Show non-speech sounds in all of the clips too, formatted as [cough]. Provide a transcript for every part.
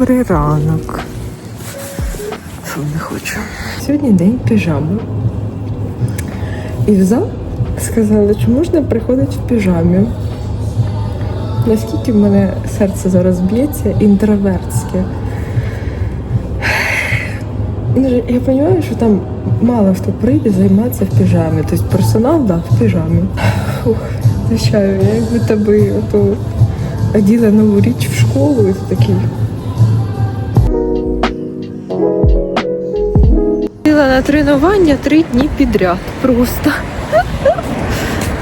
Добрий ранок. Фу, не хочу. Сьогодні день піжами. І в зал сказали, чи можна приходити в піжамі. Наскільки в мене серце зараз б'ється інтровертське. Ну, Я розумію, що там мало хто прийде займатися в піжамі. Тобто персонал, да, в піжамі. Фух, звичайно, я якби тебе оділа нову річ в школу і ти такий. Ходила на тренування три дні підряд. Просто.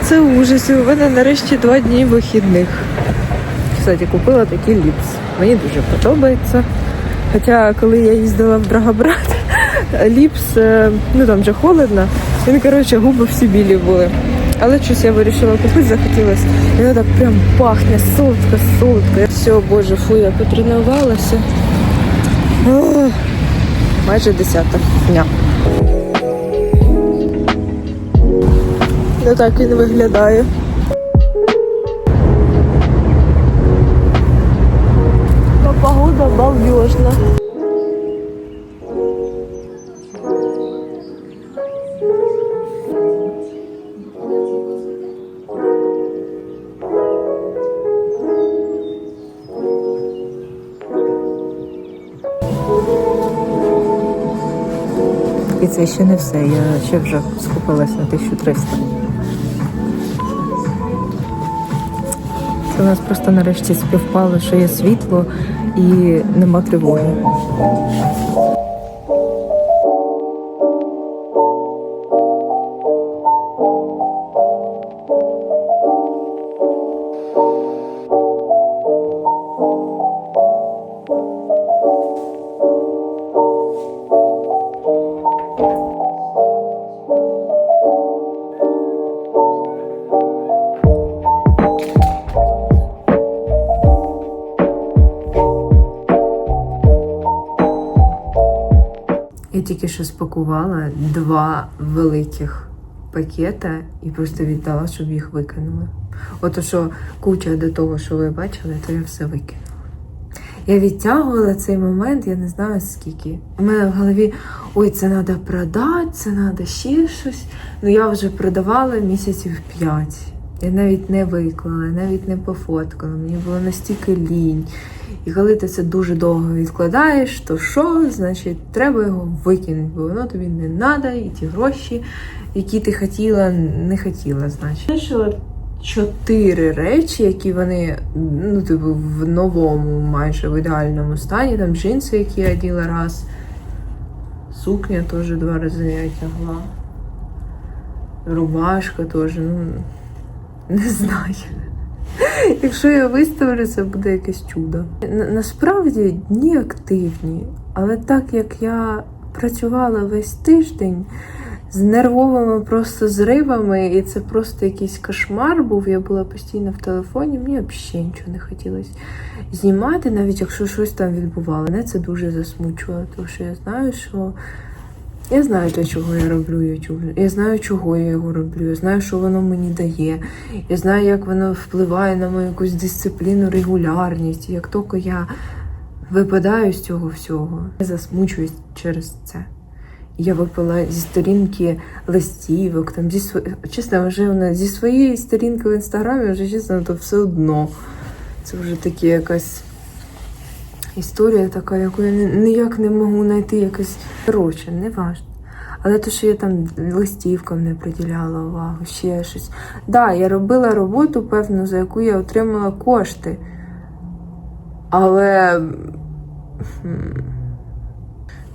Це ужас. І У мене нарешті два дні вихідних. Кстати, купила такий ліпс. Мені дуже подобається. Хоча, коли я їздила в Драгобрат, ліпс, е, ну там вже холодно, він, коротше, губи всі білі були. Але щось я вирішила купити, захотілося. І воно так прям пахне солодко, солодко. Все, боже, фу, я потренувалася. Майже десята дня. Ну так він виглядає. Но погода балдежна. І це ще не все. Я ще вже скупилась на 1300. У нас просто нарешті співпало, що є світло і нема тривоги. Що два великих пакета і просто віддала, щоб їх викинули. Ото що куча до того, що ви бачили, то я все викинула. Я відтягувала цей момент, я не знаю скільки. У мене в голові ой, це треба продати, це треба ще щось. Ну я вже продавала місяців п'ять. Я навіть не виклала, навіть не пофоткала. Мені було настільки лінь. І коли ти це дуже довго відкладаєш, то що? Значить, треба його викинути, бо воно тобі не треба, і ті гроші, які ти хотіла, не хотіла, значить. Вирішила чотири речі, які вони ну, типу, в новому, майже в ідеальному стані. Там джинси, які я оділа раз. Сукня теж два рази я тягла. Рубашка теж, ну не знаю. [laughs] Якщо я виставлю, це буде якесь чудо. Насправді дні активні, але так як я працювала весь тиждень з нервовими просто зривами, і це просто якийсь кошмар був. Я була постійно в телефоні, мені взагалі нічого не хотілося знімати, навіть якщо щось там відбувало. Мене це дуже засмучувало, тому що я знаю, що я знаю для чого я роблю YouTube. Я знаю, чого я його роблю. Я знаю, що воно мені дає. Я знаю, як воно впливає на мою якусь дисципліну, регулярність. Як тільки я випадаю з цього всього, я засмучуюсь через це. Я випила зі сторінки листівок, там зі сво... чесно, вже вона зі своєї сторінки в інстаграмі, вже чесно, то все одно. Це вже таке якась історія така, яку я ніяк не можу знайти якось коротше, не важно. Але те, що я там листівкам не приділяла увагу, ще щось. Да, я робила роботу, певно, за яку я отримала кошти. Але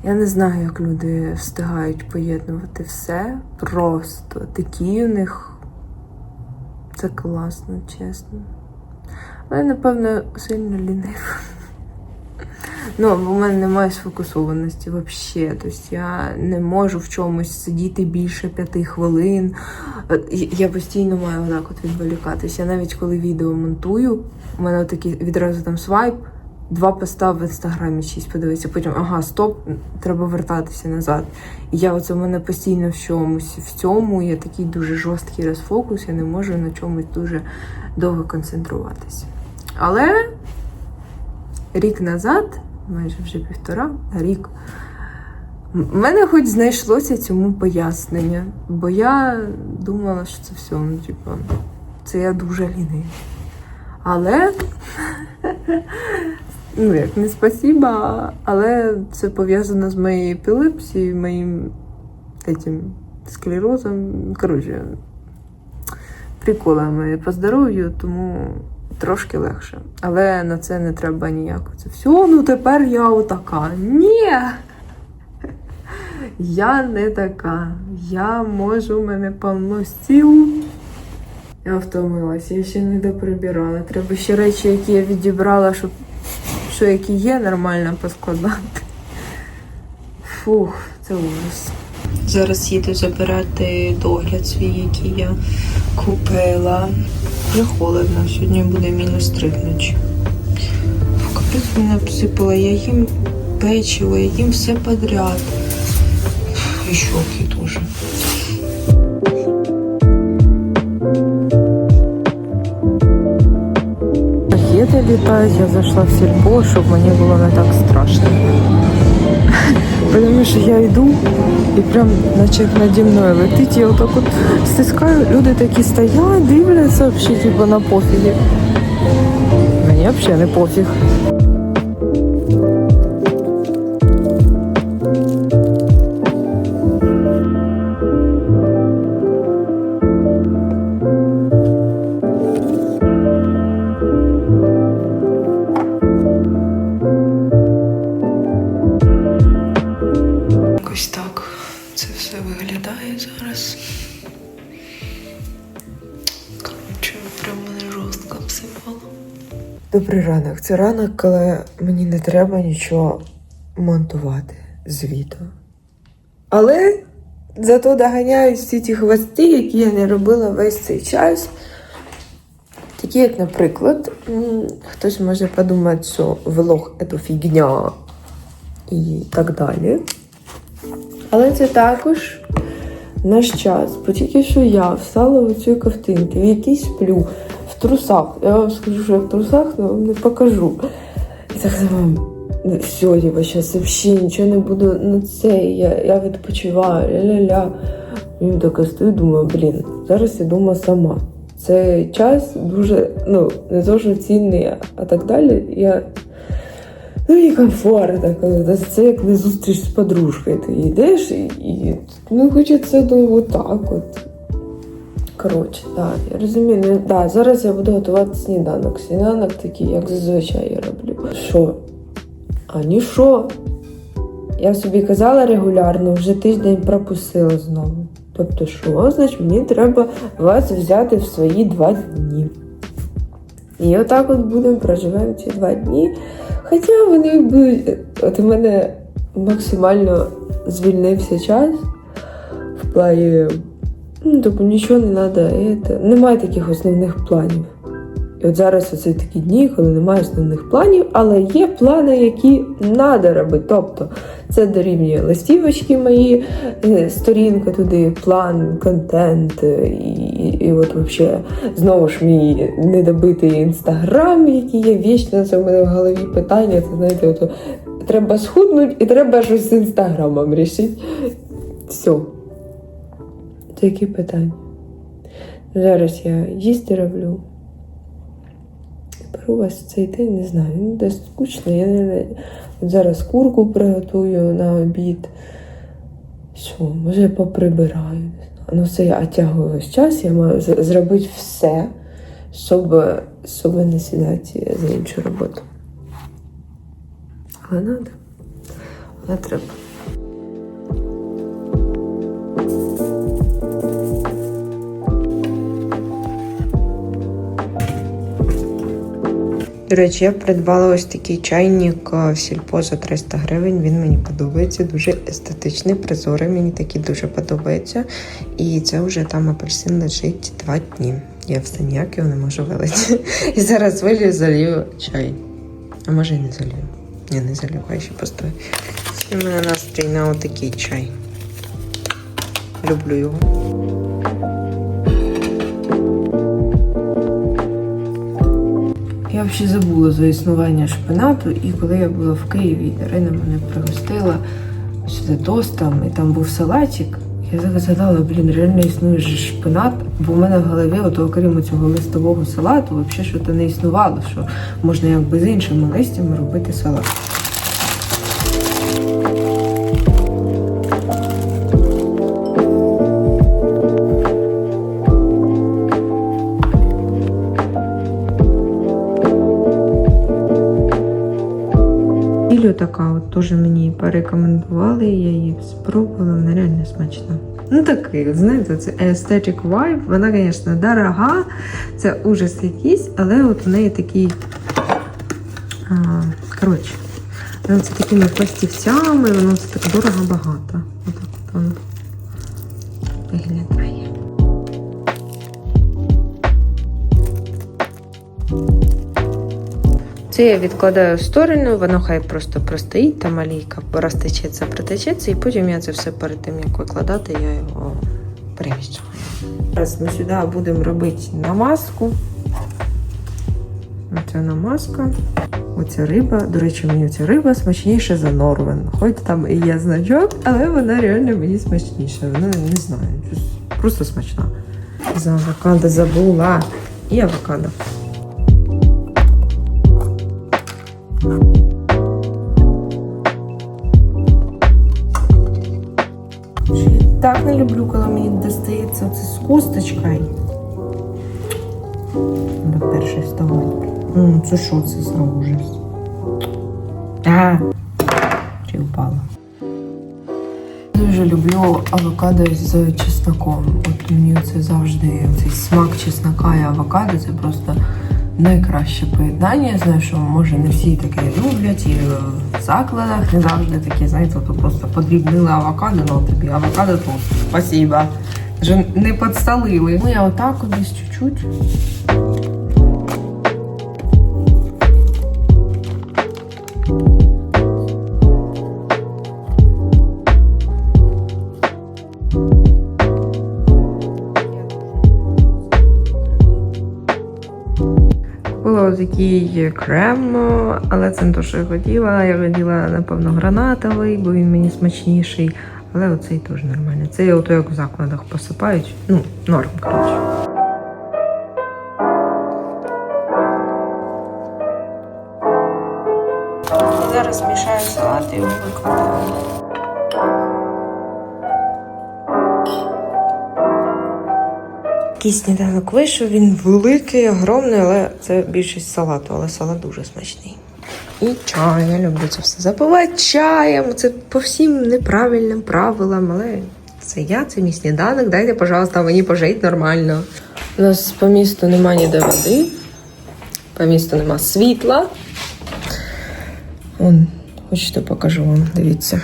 я не знаю, як люди встигають поєднувати все. Просто такі у них це класно, чесно. Але, напевно, сильно лінива. Ну, в мене немає сфокусованості взагалі. Тобто я не можу в чомусь сидіти більше п'яти хвилин. Е, Я постійно маю отак от відволікатися. Я навіть коли відео монтую, у мене такий відразу там свайп, два поста в інстаграмі шість подивитися, потім ага, стоп, треба вертатися назад. І я оце в мене постійно в чомусь в цьому є такий дуже жорсткий розфокус, я не можу на чомусь дуже довго концентруватися. Але рік назад майже вже півтора рік. У мене хоч знайшлося цьому пояснення, бо я думала, що це все, ну, типу, це я дуже лінива. Але, [laughs] ну як не спасіба, але це пов'язано з моєю епілепсією, моїм этим, склерозом. Коротше, приколами по здоров'ю, тому трошки легше. Але на це не треба ніяко. Це все, ну тепер я отака. Ні! Я не така. Я можу, в мене повно стіл. Я втомилася, я ще не доприбирала. Треба ще речі, які я відібрала, щоб що які є, нормально поскладати. Фух, це ужас. Зараз їду забирати догляд свій, який я купила. Вже холодно, сьогодні буде мінус три вночі. Фу, Капець мене обсипала, я їм печиво, я їм все подряд. І щоки теж. Ракети літають, я зайшла в сільпо, щоб мені було не так страшно. Тому що я йду і прям наче наді мною летить, я отак от стискаю, люди такі стоять, дивляться взагалі, типу на пофігі. Мені взагалі не пофіг. Добрий ранок. Це ранок, коли мені не треба нічого монтувати з відео. Але зато доганяють всі ті хвости, які я не робила весь цей час. Такі, як, наприклад, хтось може подумати, що влог це фігня і так далі. Але це також наш час. Бо тільки що я встала в цю ковтинки, в якій сплю, трусах. Я вам скажу, що я в трусах, але вам не покажу. І так думаю, «Ну, все, типа, зараз взагалі нічого не буду на це. Я, я відпочиваю, ля-ля-ля. І я така стою, думаю, блін, зараз я дома сама. Цей час дуже, ну, не що цінний, а так далі. Я Ну і комфортно, коли це як не зустріч з подружкою. Ти йдеш і, і ну хочеться ну, отак от. Коротше, так, я розумію. Ну, да, зараз я буду готувати сніданок. Сніданок такий, як зазвичай я роблю. Що? А що? Я собі казала регулярно, вже тиждень пропустила знову. Тобто, що? Значить, мені треба вас взяти в свої два дні. І отак от будемо проживемо ці два дні. Хоча вони будуть. От у мене максимально звільнився час в плані. Ну, тобто нічого не треба. Немає таких основних планів. І от зараз оце такі дні, коли немає основних планів, але є плани, які треба робити. Тобто це дорівнює листівочки мої, е, сторінка туди, план, контент, е, і, і от взагалі знову ж мій недобитий інстаграм, який є вічно, це в мене в голові питання. Це знаєте, от, треба схуднути і треба щось з інстаграмом рішити. Все. Це питання? Зараз я їсти роблю. Беру вас цей день, не знаю, десь скучно. Я не зараз курку приготую на обід. Що, може поприбираю. Ну все я оттягую весь час, я маю зробити все, щоб, щоб не сідати за іншу роботу. Але треба. Але треба. До речі, я придбала ось такий чайник е, в сільпо за 300 гривень. Він мені подобається, дуже естетичний, прозорий. Мені такий дуже подобається. І це вже там апельсин лежить два дні. Я все ніяк його не можу вилити. І зараз вилью, залью чай. А може і не залью. Ні, не залью, хай ще постоїть. У мене настрій на отакий чай. Люблю його. Я взагалі забула за існування шпинату, і коли я була в Києві, Ірина мене пригостила сюди тостом, і там був салатик. Я так згадала, блін, реально існує ж шпинат, бо в мене в голові, от, окрім цього листового салату, взагалі щось не існувало, що можна якби з іншими листями робити салат. Така от теж мені порекомендували, я її спробувала, вона реально смачна. Ну такий, от, знаєте, це aesthetic vibe. Вона, звісно, дорога, це ужас якийсь, але от у неї такий. А, коротше, це такими пластівцями, воно це так дорого Це я відкладаю в сторону, воно хай просто простоїть, там олійка розтечеться, протечеться, і потім я це все перед тим, як викладати, я його переміщую. Зараз ми сюди будемо робити намазку. Оця намазка. Оця риба. До речі, мені ця риба смачніша за Норвен. Хоч там і є значок, але вона реально мені смачніша. Вона не знаю, просто смачна. За авокадо забула. І авокадо. Вставати. Ну, це що це за ужас? А, чи впала? Дуже люблю авокадо з чесноком. От мені це завжди цей смак чеснока і авокадо це просто найкраще поєднання. Знаю, що може не всі таке люблять, і в закладах не завжди таке, знаєте, то просто подрібнили авокадо, ну тобі авокадо тут. Спасибо. Вже не підсталили. Ну я отак от десь чуть-чуть. Такий крем, але це не те, що я хотіла. Я хотіла, напевно, гранатовий, бо він мені смачніший. Але оцей теж нормальний. Це ото як в закладах посипають. Ну, норм, коротше. Зараз мішаю салат і викладаю. Такий сніданок вийшов, він великий, огромний, але це більшість салату, але салат дуже смачний. І чай, я люблю це все запивати чаєм. Це по всім неправильним правилам, але це я, це мій сніданок. Дайте, пожалуйста, мені пожити нормально. У нас по місту немає ніде води, по місту нема світла. Вон, хочете, покажу вам, дивіться.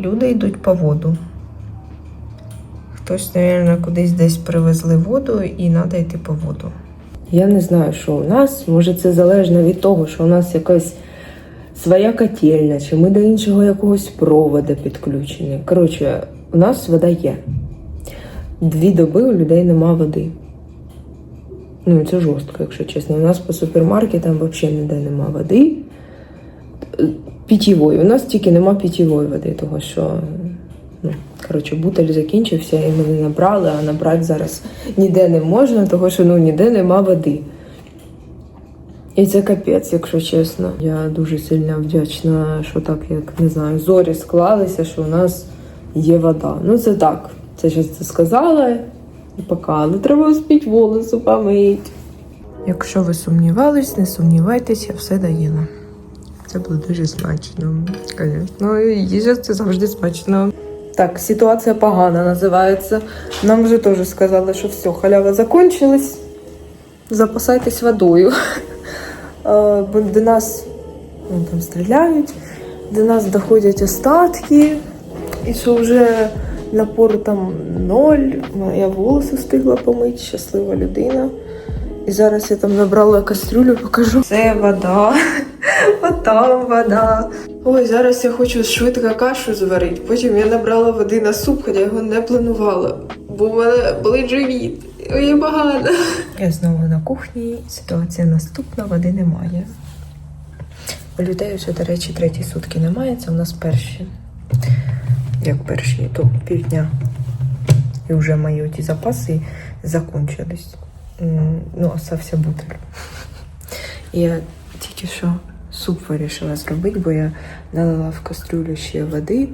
Люди йдуть по воду. Хтось, мабуть, кудись десь привезли воду і треба йти по воду. Я не знаю, що у нас. Може, це залежно від того, що у нас якась своя котельня, чи ми до іншого якогось провода підключені. Коротше, у нас вода є. Дві доби у людей нема води. Ну, це жорстко, якщо чесно. У нас по супермаркетам взагалі ніде нема води. Питьєвої. У нас тільки нема питьєвої води, того що ну, коротше, бутель закінчився і ми не набрали, а набрати зараз ніде не можна, того що ну, ніде нема води. І це капець, якщо чесно. Я дуже сильно вдячна, що так, як не знаю, зорі склалися, що у нас є вода. Ну це так. Це щось це сказала пока. Але треба успіть волосу помить. Якщо ви сумнівались, не сумнівайтеся, все даємо. Це було дуже смачно, звісно. Їжа це завжди смачно. Так, ситуація погана називається. Нам вже теж сказали, що все, халява закончилась. Запасайтесь водою. [laughs] Е, до нас ну, там стріляють, до нас доходять остатки, і що вже напор там ноль. Я волоси встигла помити, щаслива людина. І зараз я там набрала кастрюлю, покажу. Це вода. [laughs] От там вода. Ой, зараз я хочу швидко кашу зварити. Потім я набрала води на суп, хоча його не планувала. Бо в мене болить живіт. Ой, погано. Я знову на кухні. Ситуація наступна, води немає. У людей вже, до речі, треті сутки немає. Це у нас перші. Як перші, то півдня. І вже мої ті запаси закончились. М, Ну, остався. І я тільки що суп вирішила зробити, бо я налила в кастрюлю ще води.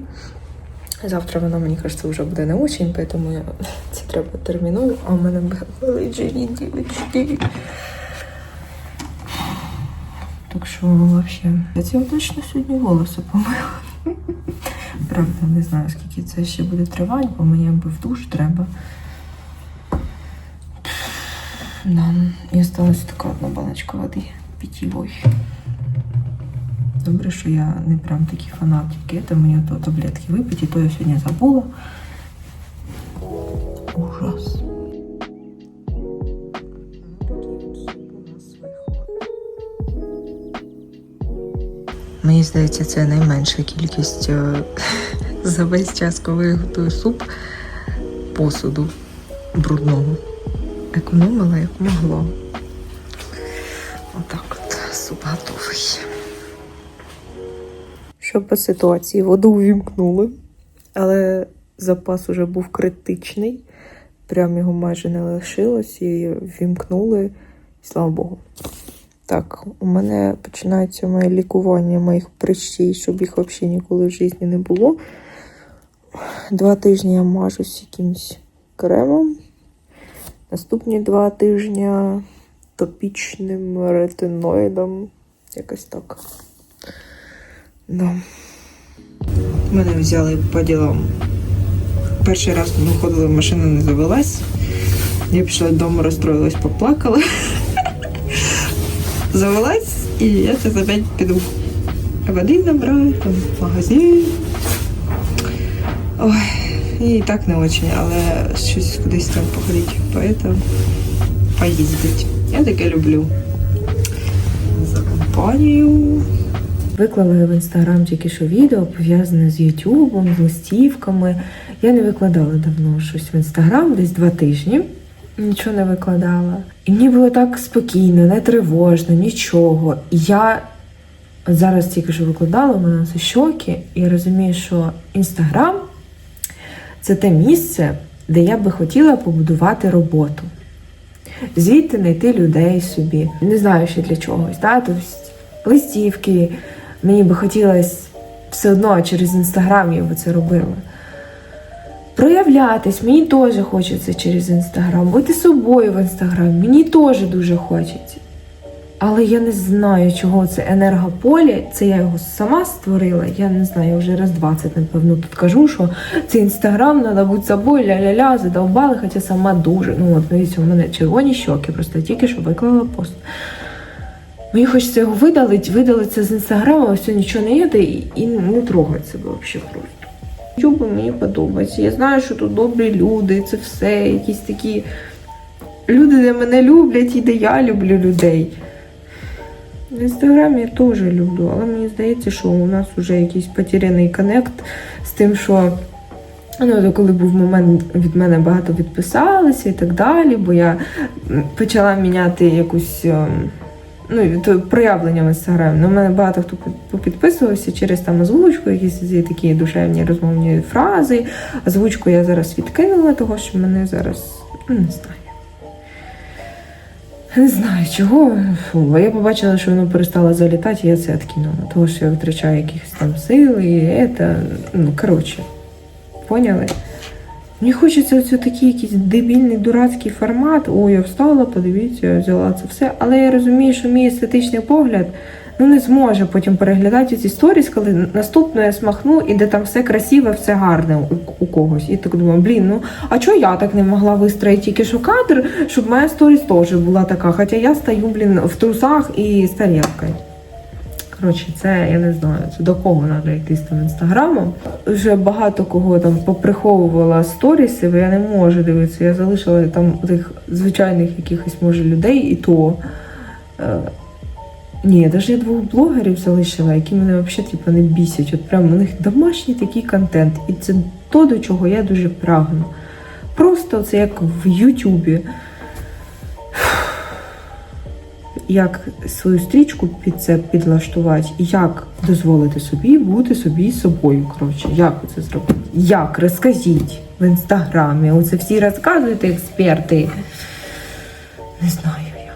Завтра вона, мені кажеться, вже буде не очень, поэтому я... [laughs] це треба терміново, а в мене болить дівчатки. Так що, взагалі, я цього точно сьогодні волоси помила. [laughs] Правда, не знаю, скільки це ще буде тривати, бо мені аби в душ треба. Да. І осталась така одна баночка води питьової. Добре, що я не прям такий фанат тільки мені то таблетки випити, то я сьогодні забула. Ужас. Мені здається, це найменша кількість е, [laughs] за весь час, коли я готую суп посуду брудного. Економила як могла. Що по ситуації? Воду увімкнули, але запас уже був критичний. Прям його майже не лишилось і ввімкнули. І слава Богу. Так, у мене починається моє лікування моїх прищей, щоб їх взагалі ніколи в житті не було. Два тижні я мажусь якимось кремом. Наступні два тижні топічним ретиноїдом. Якось так. Да. Мене взяли по ділам. Перший раз ми виходили, машина не завелась. Я пішла додому, розстроїлась, поплакала. [laughs] Завелась, і я зараз опять піду води набрати, там, магазин. Ой, і так не очень, але щось кудись там походити, поэтому поїздить. Я таке люблю. За компанію. Виклала в інстаграм тільки що відео пов'язане з Ютубом, з листівками. Я не викладала давно щось в інстаграм, десь два тижні. Нічого не викладала. І мені було так спокійно, не тривожно, нічого. І я зараз тільки що викладала, у мене це щоки, і я розумію, що інстаграм це те місце, де я би хотіла побудувати роботу. Звідти знайти людей собі. Не знаю ще для чогось. Да? Тобто листівки. Мені би хотілося все одно через інстаграм я би це робила. Проявлятись, мені теж хочеться через інстаграм. Бути собою в інстаграмі, мені теж дуже хочеться. Але я не знаю, чого це енергополе. Це я його сама створила. Я не знаю, я вже раз 20, напевно, тут кажу, що це інстаграм, треба бути собою, ля-ля-ля, задовбали, хоча сама дуже. Ну от дивіться, у мене червоні щоки, просто тільки що виклала пост. Мені хочеться його видалити, видалити з інстаграму, а все нічого не їде і, не трогати себе взагалі просто. Ютуб мені подобається. Я знаю, що тут добрі люди, це все, якісь такі люди, де мене люблять і де я люблю людей. В інстаграмі я теж люблю, але мені здається, що у нас вже якийсь потеряний коннект з тим, що ну, коли був момент, від мене багато відписалися і так далі, бо я почала міняти якусь. Ну, то проявлення в інстаграмі. На мене багато хто попідписувався через там озвучку, якісь такі душевні розмовні фрази. Озвучку я зараз відкинула, того що мене зараз ну, не знаю. Не знаю чого. Фу, я побачила, що воно перестало залітати, і я це відкинула. Того, що я витрачаю якихось там сил і це. Ну, коротше, поняли? Мені хочеться оцю такий якийсь дебільний дурацький формат. О, я встала, подивіться, я взяла це все. Але я розумію, що мій естетичний погляд ну, не зможе потім переглядати ці сторіс, коли наступно я смахну і де там все красиве, все гарне у, когось. І так думаю, блін, ну а чого я так не могла вистроїти тільки що кадр, щоб моя сторіс теж була така. Хоча я стою, блін, в трусах і з тарілкою. Коротше, це я не знаю, це до кого треба йти з тим інстаграмом. Вже багато кого там поприховувала сторіси, бо я не можу дивитися. Я залишила там тих звичайних якихось може людей, і то. Е, ні, я навіть двох блогерів залишила, які мене взагалі типу, не бісять. От прям у них домашній такий контент. І це то, до чого я дуже прагну. Просто це як в Ютубі. Як свою стрічку під це підлаштувати, як дозволити собі бути собі собою. Коротше, як це зробити? Як? Розкажіть в інстаграмі. Оце всі розказуєте, експерти. Не знаю я.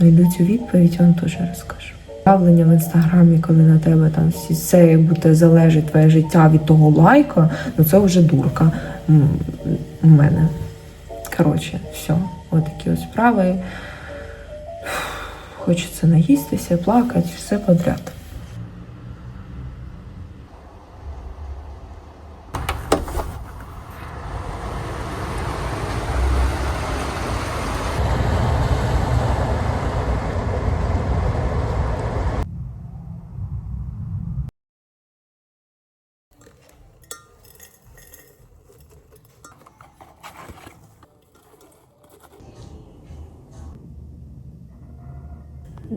Найду цю відповідь, вам теж розкажу. Ставлення в інстаграмі, коли на тебе там всі все будто залежить твоє життя від того лайка, ну це вже дурка у мене. Коротше, все, отакі ось справи. Хочеться наїстися, плакати, все подряд.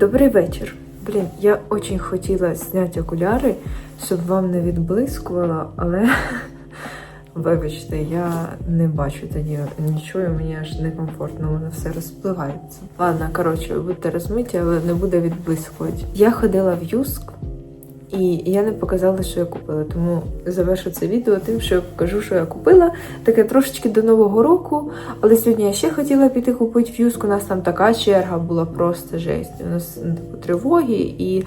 Добрий вечір. Блін, я очень хотіла зняти окуляри, щоб вам не відблискувало, але [laughs] вибачте, я не бачу тоді нічого, мені аж некомфортно, воно все розпливається. Ладно, коротше, будьте розмиті, але не буде відблискувати. Я ходила в Юск, і я не показала, що я купила. Тому завершу це відео тим, що я покажу, що я купила. Таке трошечки до Нового року. Але сьогодні я ще хотіла піти купити ф'юзку. У нас там така черга була просто жесть. У нас ну, типу, тривоги і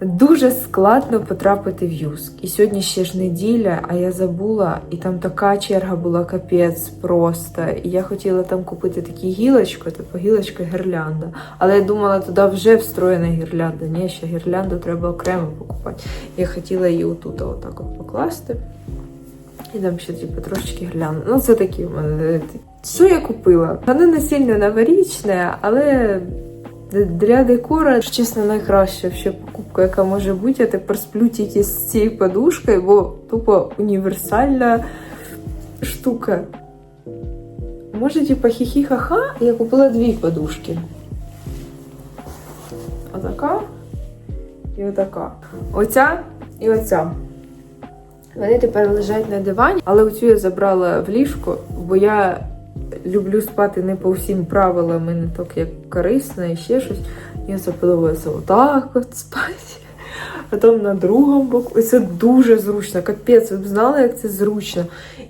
дуже складно потрапити в Юск. І сьогодні ще ж неділя, а я забула, і там така черга була капець просто. І я хотіла там купити такі гілочки, типу гілочка гірлянда. Але я думала, туди вже встроєна гірлянда. Ні, ще гірлянду треба окремо покупати. Я хотіла її отут отак от покласти. І там ще типу, трошечки гірлянди. Ну, це такі в мене. Що я купила? Воно не сильно новорічне, але для декора, чесно, найкраща ще покупка, яка може бути. Я тепер сплю тільки з цією подушкою, бо тупо універсальна штука. Може, типа хі-хі-ха-ха, я купила дві подушки. Отака і отака. Оця і оця. Вони тепер лежать на дивані, але оцю я забрала в ліжко, бо я люблю спати не по всім правилам, і не так як корисно і ще щось. Мені це подобається отак от спати. Потім на другому боку. І це дуже зручно. Капець, ви б знали, як це зручно.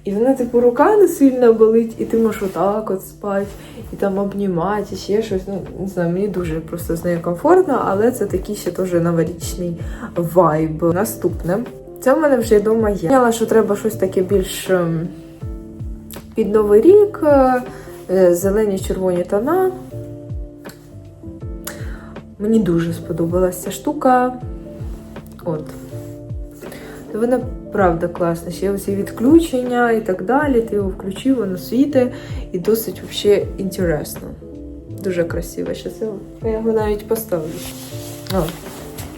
І вона, типу, рука не сильно болить, і ти можеш отак от спати, і там обнімати, і ще щось. Ну, не знаю, мені дуже просто з нею комфортно, але це такий ще теж новорічний вайб. Наступне. Це в мене вже вдома є. Я що треба щось таке більш ем, під Новий рік, е, зелені червоні тона. Мені дуже сподобалася штука. От. Вона правда класна. Ще оці відключення і так далі. Ти його включив, воно світить і досить взагалі інтересно. Дуже красиво. Я його навіть поставлю. О.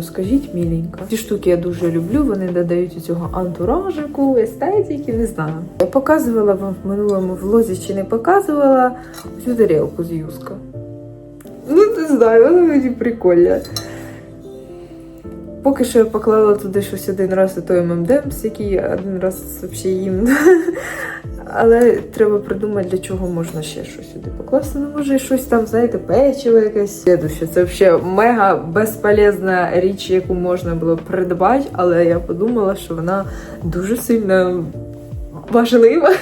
Скажіть, міленька. Ці штуки я дуже люблю, вони додають цього антуражику, естетики, не знаю. Я показувала вам в минулому влозі чи не показувала цю тарілку з юска. Ну, не знаю, вона мені прикольна. Поки що я поклала туди щось один раз і той ММДМС, який один раз взагалі їм. [laughs] Але треба придумати, для чого можна ще щось сюди покласти. Ну, може, щось там, знаєте, печиво якесь. Следуще. Це взагалі мега безполезна річ, яку можна було придбати, але я подумала, що вона дуже сильно важлива. [laughs]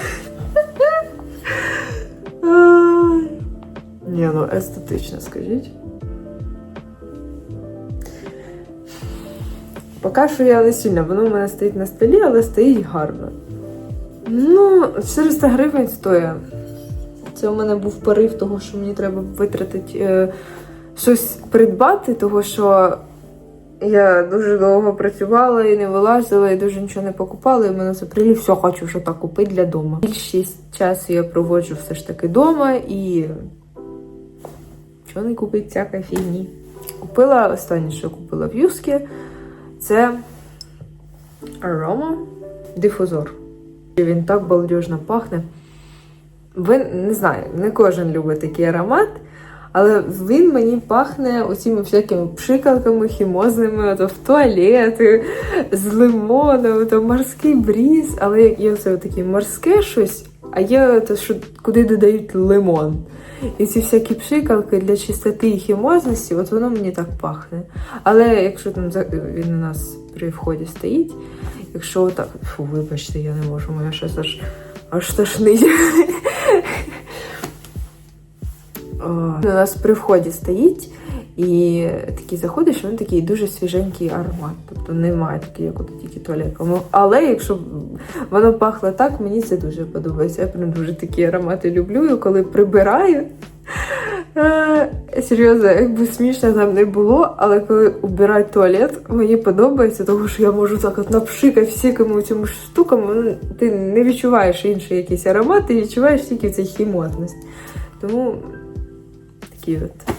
Ні, ну естетично, скажіть. Поки що я не сильно, воно в мене стоїть на столі, але стоїть гарно. Ну, 400 гривень стоїть. Це у мене був порив того, що мені треба витратити е, щось придбати, того що я дуже довго працювала і не вилазила, і дуже нічого не покупала, і в мене це все хочу що так купити для дому. Більшість часу я проводжу все ж таки вдома і що не купити всякої фігні. Купила останнє, що купила в Юскі, це арома дифузор. Він так балдежно пахне. Ви не знаю, не кожен любить такий аромат, але він мені пахне оціми всякими пшикалками хімозними, ото в туалети, з лимоном, то морський бріз, але є це таке морське щось, а є те, що куди додають лимон. І ці всякі пшикалки для чистоти і хімозності, от воно мені так пахне. Але якщо там він у нас при вході стоїть, якщо так. Фу, вибачте, я не можу, моя щось аж аж тошнить. [laughs] У нас при вході стоїть, і такий заходиш, він такий дуже свіженький аромат. Тобто немає такий, як от тільки туалетом. Але якщо воно пахло так, мені це дуже подобається. Я прям дуже такі аромати люблю. І коли прибираю. е, Серйозно, якби смішно там не було, але коли убирають туалет, мені подобається, тому що я можу так от напшикати всякими цими штуками, ну, ти не відчуваєш інший якийсь аромат, ти відчуваєш тільки цей хімозність. Тому такі от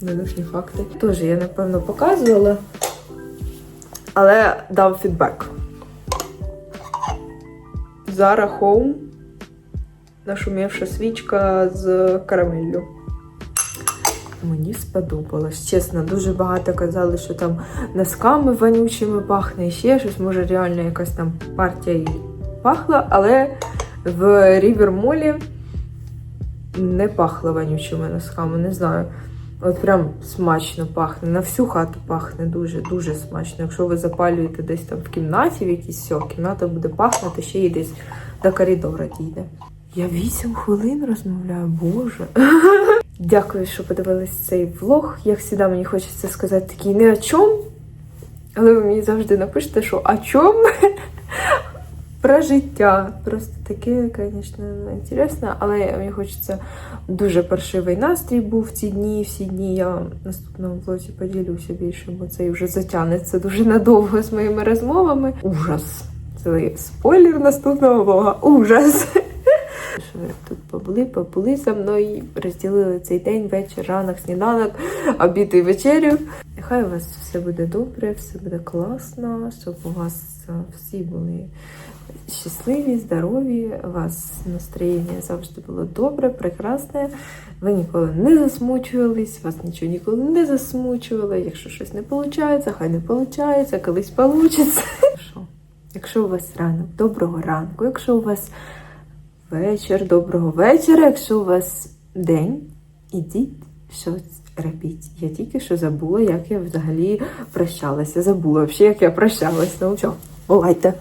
ненужні факти. Теж я, напевно, показувала, але дам фідбек. Zara Home. Нашумівша свічка з карамеллю. Мені сподобалось. Чесно, дуже багато казали, що там носками вонючими пахне і ще щось. Може, реально якась там партія і пахла, але в Рівер Молі не пахло вонючими носками, не знаю. От прям смачно пахне. На всю хату пахне дуже, дуже смачно. Якщо ви запалюєте десь там в кімнаті, в якійсь все, кімната буде пахнути, ще й десь до коридора дійде. Я 8 хвилин розмовляю, боже. [laughs] Дякую, що подивились цей влог. Як завжди, мені хочеться сказати такий не о чому, але ви мені завжди напишете, що о чому? [laughs] Про життя. Просто таке, звісно, інтересно, але мені хочеться дуже паршивий настрій був ці дні. Всі дні я в наступному влозі поділюся більше, бо це вже затягнеться дуже надовго з моїми розмовами. Ужас! Це спойлер наступного влога. Ужас! Що тут побули, побули за мною, розділили цей день, вечір, ранок, сніданок, обід і вечерю. Нехай у вас все буде добре, все буде класно, щоб у вас всі були щасливі, здорові, у вас настроєння завжди було добре, прекрасне. Ви ніколи не засмучувались, вас нічого ніколи не засмучувало. Якщо щось не виходить, хай не виходить, колись вийде. Якщо у вас ранок, доброго ранку, якщо у вас вечір, доброго вечора, якщо у вас день, ідіть щось робіть. Я тільки що забула, як я взагалі прощалася. Забула взагалі, як я прощалась. Ну, що, бувайте.